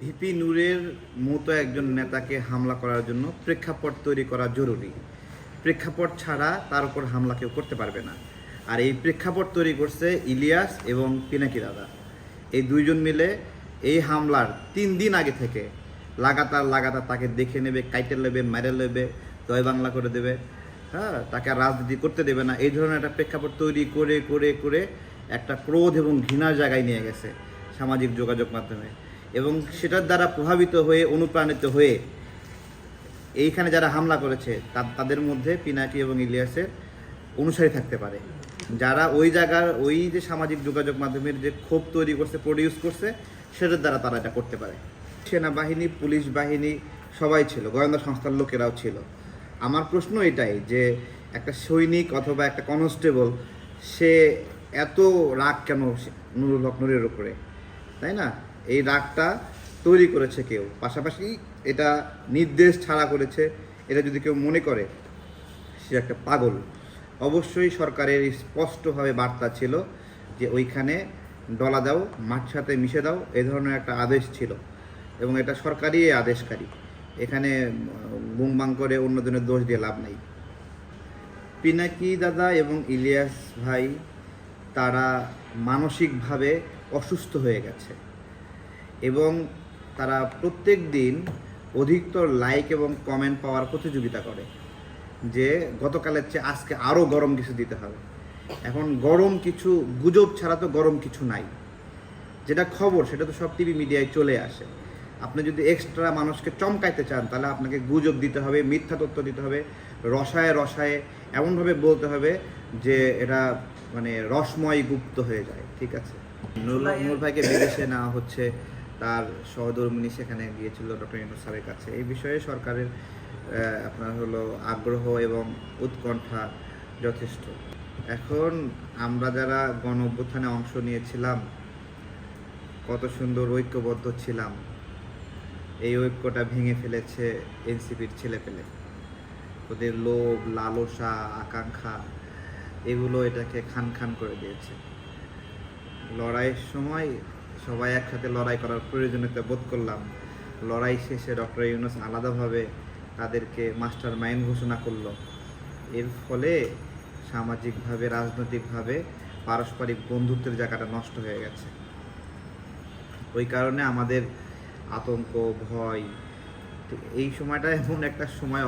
VP নূরের মতো একজন নেতাকে হামলা করার জন্য প্রেক্ষাপট তৈরি করা জরুরি। প্রেক্ষাপট ছাড়া তার উপর হামলা কেউ করতে পারবে না। আর এই প্রেক্ষাপট তৈরি করছে ইলিয়াস এবং পিনাকি দাদা। এই দুইজন মিলে এই হামলার তিন দিন আগে থেকে লাগাতার লাগাতার তাকে দেখে নেবে, কাইটে নেবে, মেরে নেবে, জয় বাংলা করে দেবে। হ্যাঁ তাকে রাজনীতি করতে দেবে না। এই ধরনের একটা প্রেক্ষাপট তৈরি করে করে করে একটা ক্রোধ এবং ঘৃণার জায়গায় নিয়ে গেছে সামাজিক যোগাযোগ মাধ্যমে। এবং সেটার দ্বারা প্রভাবিত হয়ে, অনুপ্রাণিত হয়ে এইখানে যারা হামলা করেছে তাদের মধ্যে পিনাকি এবং ইলিয়াসের অনুসারী থাকতে পারে। যারা ওই জায়গার, ওই যে সামাজিক যোগাযোগ মাধ্যমের যে ক্ষোভ তৈরি করছে প্রডিউস করছে, সেটার দ্বারা তারা এটা করতে পারে। সেনাবাহিনী, পুলিশ বাহিনী সবাই ছিল, গোয়েন্দা সংস্থার লোকেরাও ছিল। আমার প্রশ্ন এটাই যে একটা সৈনিক অথবা একটা কনস্টেবল, সে এত রাগ কেন নুরুল হক নুরের উপরে? তাই না? এই রাগটা তৈরি করেছে কেউ। পাশাপাশি এটা নির্দেশ ছাড়া করেছে, এটা যদি কেউ মনে করে, সে একটা পাগল। অবশ্যই সরকারের স্পষ্টভাবে বার্তা ছিল যে ওইখানে ডলা দাও, মাঠ সাথে মিশে দাও এই ধরনের একটা আদেশ ছিল। এবং এটা সরকারি আদেশকারী। এখানে বুমবাং করে অন্যজনের দোষ দিয়ে লাভ নেই। পিনাকি দাদা এবং ইলিয়াস ভাই, তারা মানসিকভাবে অসুস্থ হয়ে গেছে। এবং তারা প্রত্যেক দিন অধিকতর লাইক এবং কমেন্ট পাওয়ার প্রতিযোগিতা করে যে গতকালের চেয়ে আজকে আরও গরম কিছু দিতে হবে। এখন গরম কিছু গুজব ছাড়া তো গরম কিছু নাই। যেটা খবর সেটা তো সব টিভি মিডিয়ায় চলে আসে। আপনি যদি এক্সট্রা মানুষকে চমকাইতে চান তাহলে আপনাকে গুজব দিতে হবে মিথ্যা তথ্য দিতে হবে রসায়ে রসায়ে এমনভাবে বলতে হবে যে এটা মানে রসময় গুপ্ত হয়ে যায় ঠিক আছে? নুরুল নূর ভাইকে বিদেশে নেওয়া হচ্ছে। তার সহধর্মিনী সেখানে গিয়েছিল ডক্টর ইউনুস স্যারের কাছে। এই বিষয়ে সরকারের আপনার হলো আগ্রহ এবং উৎকণ্ঠা যথেষ্ট। এখন আমরা যারা গণ অভ্যুত্থানে অংশ নিয়েছিলাম, কত সুন্দর ঐক্যবদ্ধ ছিলাম, এই ঐক্যটা ভেঙে ফেলেছে এনসিপির ছেলে পেলে ওদের লোভ, লালসা, আকাঙ্ক্ষা, এগুলো এটাকে খান খান করে দিয়েছে। লড়াইয়ের সময় সবাই একসাথে লড়াই করার প্রয়োজনীয়তা বোধ করলাম। লড়াই শেষে ডক্টর ইউনুস আলাদাভাবে তাদেরকে মাস্টার মাইন্ড ঘোষণা করল। এর ফলে সামাজিকভাবে, রাজনৈতিকভাবে পারস্পরিক বন্ধুত্বের জায়গাটা নষ্ট হয়ে গেছে। ওই কারণে আমাদের আতঙ্ক, ভয় এই সময়টা এমন একটা সময়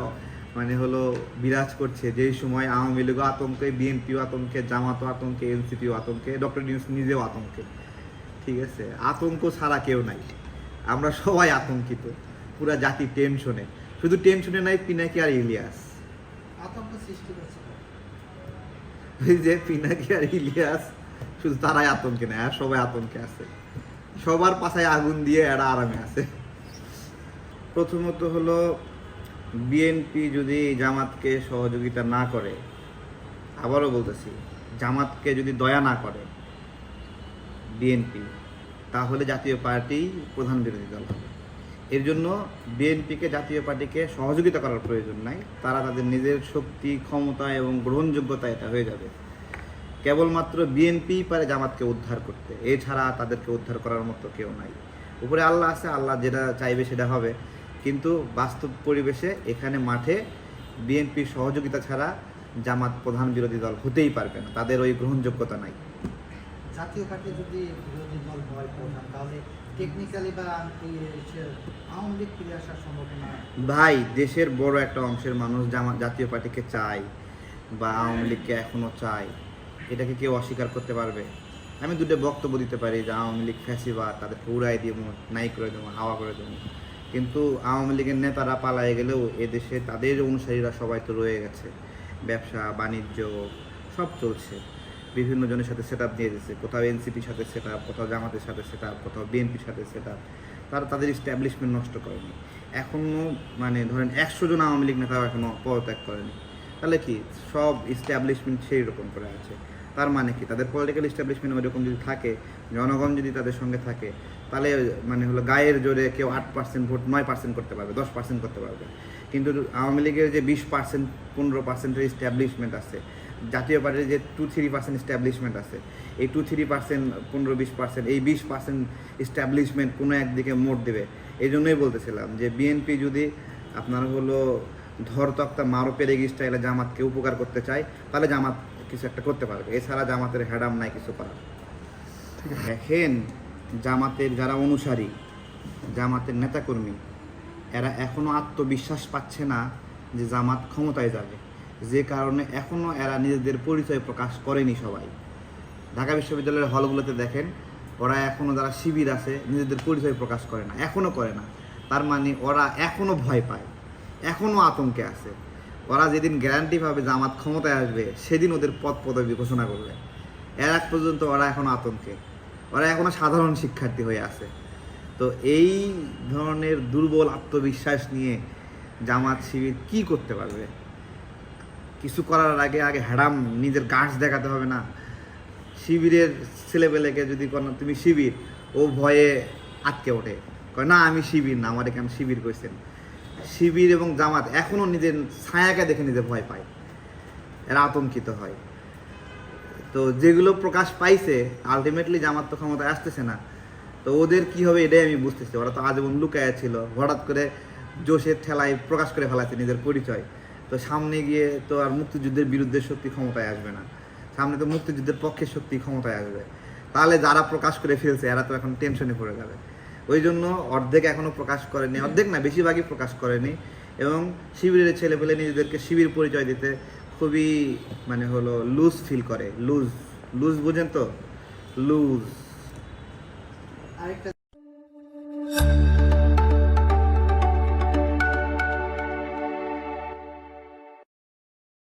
মানে হলো বিরাজ করছে। যেই সময় আওয়ামী লীগও আতঙ্কে, বিএনপিও আতঙ্কে, জামাতও আতঙ্কে, এনসিপিও আতঙ্কে, ডক্টর নিউজ নিজেও আতঙ্কে। ঠিক আছে আতঙ্ক ছাড়া কেউ নাই। আমরা সবাই আতঙ্কিত পুরা জাতি টেনশনে শুধু টেনশনে নাই পিনাকি আর ইলিয়াস। আতঙ্ক সৃষ্টি করেছে যে পিনাকি আর ইলিয়াস শুধু তারাই আতঙ্কে নেই আর সবাই আতঙ্কে আছে। সবার পাশায় আগুন দিয়ে এরা আরামে আছে। প্রথমত হলো বিএনপি যদি জামাতকে সহযোগিতা না করে আবারও বলতেছি জামাতকে যদি দয়া না করে বিএনপি, তাহলে জাতীয় পার্টি প্রধান বিরোধী দল হবে। এর জন্য বিএনপিকে জাতীয় পার্টিকে সহযোগিতা করার প্রয়োজন নাই। তারা তাদের নিজের শক্তি, ক্ষমতা এবং গ্রহণযোগ্যতা এটা হয়ে যাবে। কেবলমাত্র বিএনপি পারে জামাতকে উদ্ধার করতে। এছাড়া তাদেরকে উদ্ধার করার মতো কেউ নাই। উপরে আল্লাহ আছে, আল্লাহ যেটা চাইবে সেটা হবে। কিন্তু বাস্তব পরিবেশে এখানে মাঠে বিএনপির সহযোগিতা ছাড়া জামাত প্রধান বিরোধী দল হতেই পারবে না। তাদের ওই গ্রহণযোগ্যতা নাই। জাতীয় পার্টি যদি বিরোধী দল হয় প্রধান, তাহলে টেকনিক্যালি বা আওয়ামী লীগ ফিরে আসার সম্ভাবনা ভাই, দেশের বড় একটা অংশের মানুষ জাতীয় পার্টিকে চায় বা আওয়ামী লীগকে এখনও চায়, এটাকে কেউ অস্বীকার করতে পারবে? আমি দুটো বক্তব্য দিতে পারি যে আওয়ামী লীগ ফ্যাসিবাদ তাদেরকে উড়াই দিয়ে নাই করে দেবো, হাওয়া করে দেবো। কিন্তু আওয়ামী লীগের নেতারা পালায়ে গেলেও এদেশে তাদের অনুসারীরা সবাই তো রয়ে গেছে। ব্যবসা, বাণিজ্য, সব চলছে। বিভিন্ন জনের সাথে সেট আপ দিয়ে দিচ্ছে কোথাও এনসিপির সাথে সেট আপ কোথাও জামাতের সাথে সেট আপ কোথাও বিএনপির সাথে সেট আপ তারা তাদের স্ট্যাবলিশমেন্ট নষ্ট করেনি। এখনও মানে ধরেন একশো জন আওয়ামী লীগ নেতাও এখনও পদত্যাগ করেনি। তাহলে কি? সব স্ট্যাবলিশমেন্ট সেই রকম করে আছে। তার মানে কি? তাদের পলিটিক্যাল স্ট্যাবলিশমেন্ট ওইরকম যদি থাকে, জনগণ যদি তাদের সঙ্গে থাকে, তাহলে মানে হলো গায়ের জোরে কেউ আট পার্সেন্ট ভোট, নয় পার্সেন্ট করতে পারবে, দশ পার্সেন্ট করতে পারবে। কিন্তু আওয়ামী লীগের যে বিশ পার্সেন্ট পনেরো পার্সেন্টের স্ট্যাবলিশমেন্ট আছে জাতীয় পার্টির যে টু থ্রি পার্সেন্ট স্ট্যাবলিশমেন্ট আছে এই টু থ্রি পার্সেন্ট পনেরো বিশ পার্সেন্ট এই বিশ পার্সেন্ট এস্টাবলিশমেন্ট কোনো একদিকে মোট দেবে। এই জন্যই বলতেছিলাম যে বিএনপি যদি আপনার হলো ধর তক্তা মারো পেরেগি স্টাইলে জামাতকে উপকার করতে চায় তাহলে জামাত কিছু একটা করতে পারবে। এছাড়া জামাতের হ্যাডাম নাই কিছু করার। দেখেন জামাতের যারা অনুসারী জামাতের নেতাকর্মী এরা এখনও আত্মবিশ্বাস পাচ্ছে না যে জামাত ক্ষমতায় যাবে। যে কারণে এখনও এরা নিজেদের পরিচয় প্রকাশ করেনি সবাই। ঢাকা বিশ্ববিদ্যালয়ের হলগুলোতে দেখেন, ওরা এখনও যারা শিবির আছে, নিজেদের পরিচয় প্রকাশ করে না এখনও করে না। তার মানে ওরা এখনও ভয় পায়, এখনও আতঙ্কে আছে। ওরা যেদিন গ্যারান্টি পাবে জামাত ক্ষমতায় আসবে, সেদিন ওদের পদ পদবি ঘোষণা করবে। এর আগ পর্যন্ত ওরা এখনও আতঙ্কে, ওরা এখনও সাধারণ শিক্ষার্থী হয়ে আছে। তো এই ধরনের দুর্বল আত্মবিশ্বাস নিয়ে জামাত শিবির কি করতে পারবে? কিছু করার আগে আগে হ্যাডাম নিজের গাছ দেখাতে হবে না। শিবিরের ছেলেপেলেকে যদি কোনো, তুমি শিবির, ও ভয়ে আটকে ওঠে। কয়, না, আমি শিবির না, আমার এখানে শিবির কইছেন। শিবির এবং জামাত এখনও নিজের ছায়াকে দেখে নিজে ভয় পায়। এরা আতঙ্কিত হয়। তো যেগুলো প্রকাশ পাইছে আলটিমেটলি জামাত তো ক্ষমতায় আসতেছে না। তো ওদের কি হবে এটাই আমি বুঝতেছি। ওরা তো আজীবন লুকায় ছিল। হঠাৎ করে জোশের ঠেলায় প্রকাশ করে ফেলাচ্ছে নিজের পরিচয়। তো সামনে গিয়ে তো আর মুক্তিযুদ্ধের বিরুদ্ধে শক্তি ক্ষমতায় আসবে না। সামনে তো মুক্তিযুদ্ধের পক্ষে শক্তি ক্ষমতায় আসবে। তাহলে যারা প্রকাশ করে ফেলছে, এরা তো এখন টেনশনে পড়ে যাবে। ওই জন্য অর্ধেক এখনও প্রকাশ করেনি। অর্ধেক না, বেশিরভাগই প্রকাশ করেনি। এবং শিবিরের ছেলেপেলে নিজেদেরকে শিবির পরিচয় দিতে খুবই মানে হলো লুজ ফিল করে। লুজ লুজ বুঝেন তো? লুজ আরেকটা